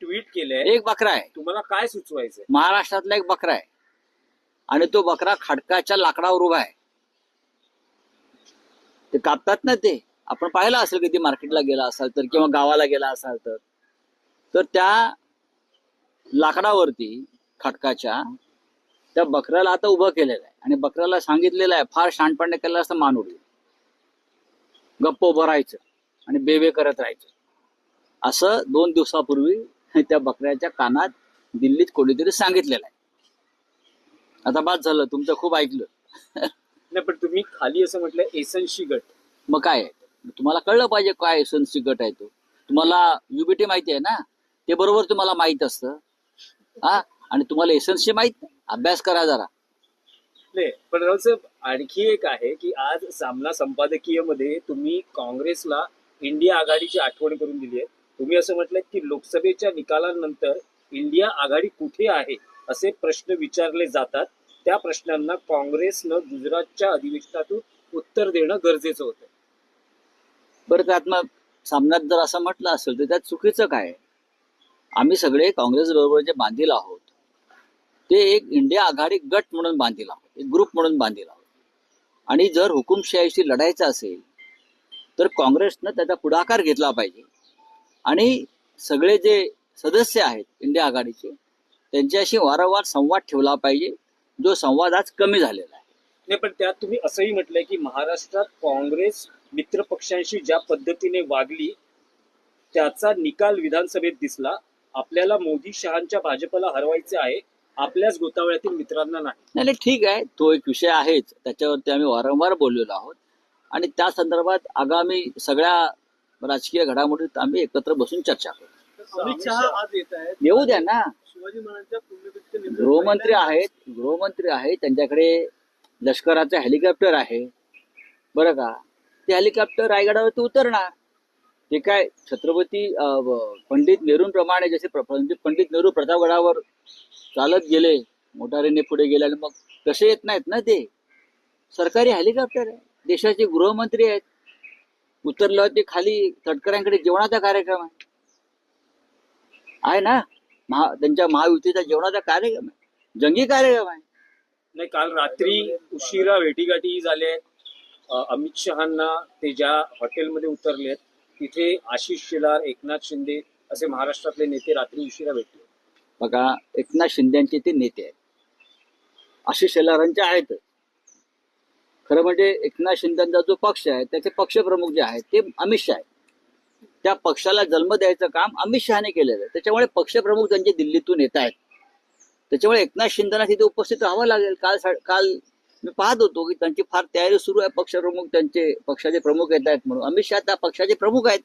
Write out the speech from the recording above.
Tweet केलंय. एक बकरा आहे. तुम्हाला काय सुचवायचंय? महाराष्ट्रातला एक बकरा आहे. आणि तो बकरा खडकाच्या लाकडावर उभा आहे. ते कापतात ना ते. आपण पाहिलं असेल कधी मार्केटला गेला असाल तर किंवा गावाला गेला असाल तर. तर त्या लाकडावरती खडकाच्या त्या बकऱ्याला आता उभं केलेलं आहे. आणि बकऱ्याला सांगितलेलं आहे फार शहाणपणे केलं असतं मान उडली गप्प उभं राहायचं आणि बेबे करत राहायचं. असं दोन दिवसापूर्वी त्या बकऱ्याच्या कानात दिल्लीत कोणीतरी सांगितलेलं आहे. आता बाद झालं तुमचं खूप ऐकलं. नाही पण तुम्ही खाली असं म्हटलं एसनशी गट. मग काय आहे? तुम्हाला कळलं पाहिजे काय एसन्सी गट आहे तो. तुम्हाला युबीटी माहिती आहे ना? ते बरोबर तुम्हाला माहीत असतं. हा? आणि तुम्हाला एसन्सी माहीत अभ्यास करा जरा. नाही पण आणखी एक आहे की आज सामना संपादकीयमध्ये तुम्ही काँग्रेसला इंडिया आघाडीची आठवण करून दिली आहे. तुम्ही असं म्हटलं की लोकसभेच्या निकालानंतर इंडिया आघाडी कुठे आहे असे प्रश्न विचारले जातात. त्या प्रश्नांना काँग्रेसनं गुजरातच्या अधिवेशनातून उत्तर देणं गरजेचं होतं. बरं त्यात मग सामन्यात जर असं म्हटलं असेल तर त्यात चुकीचं काय? आहे? आम्ही सगळे काँग्रेस बरोबर जे बांधील आहोत ते एक इंडिया आघाडी गट म्हणून बांधील आहोत एक ग्रुप म्हणून बांधील आहोत. आणि जर हुकुमशाहीशी लढायचं असेल तर काँग्रेसनं त्याचा पुढाकार घेतला पाहिजे. आणि सगळे जे सदस्य आहेत इंडिया आघाडीचे त्यांच्याशी वारंवार संवाद ठेवला पाहिजे. जो संवाद आज कमी झालेला आहे. नाही पण त्यात तुम्ही असंही म्हटलंय की महाराष्ट्रात काँग्रेस मित्र पक्षांशी ज्या पद्धतीने वागली त्याचा निकाल विधानसभेत दिसला. आपल्याला मोदी शहांच्या भाजपला हरवायचे आहे आपल्याच गोतावळ्यातील मित्रांना नाही. नाही नाही ठीक आहे. तो एक विषय आहेच. त्याच्यावरती आम्ही वारंवार बोललेलो आहोत. आणि त्या संदर्भात आगामी सगळ्या राजकीय घडामोडीत आम्ही एकत्र बसून चर्चा करू. येऊ द्या ना. गृहमंत्री आहेत गृहमंत्री आहेत त्यांच्याकडे लष्कराचं हेलिकॉप्टर आहे. बरं का? ते हेलिकॉप्टर रायगडावरती उतरणार. ते काय छत्रपती पंडित नेहरूंप्रमाणे जसे पंडित पंडित नेहरू प्रतापगडावर चालत गेले मोटारीने पुढे गेले आणि मग कसे येत नाहीत ना ते? सरकारी हेलिकॉप्टर आहे. देशाचे गृहमंत्री आहेत. उतरलं ते खाली तटकऱ्यांकडे जेवणाचा कार्यक्रम आहे. आहे ना? महा त्यांच्या महायुतीचा जेवणाचा कार्यक्रम आहे. जंगी कार्यक्रम आहे. नाही काल रात्री उशिरा भेटीगाठी. अ, अमित शहांना ते ज्या हॉटेलमध्ये उतरलेत तिथे आशिष शेलार एकनाथ शिंदे असे महाराष्ट्रातले नेते रात्री उशिरा भेटले. बघा एकनाथ शिंदेचे ते नेते आहेत. आशिष शेलारांचे आहेत. खरं म्हणजे एकनाथ शिंदेचा जो पक्ष आहे त्याचे पक्षप्रमुख जे आहेत ते अमित शहा त्या पक्षाला जन्म द्यायचं काम अमित शहाने केलेलं आहे. त्याच्यामुळे पक्षप्रमुख त्यांचे दिल्लीतून येत आहेत त्याच्यामुळे एकनाथ शिंदेना तिथे उपस्थित राहावं लागेल. काल काल मी पाहत होतो की त्यांची फार तयारी सुरू आहे पक्षप्रमुख त्यांचे पक्षाचे प्रमुख येत आहेत म्हणून. अमित शहा त्या पक्षाचे प्रमुख आहेत.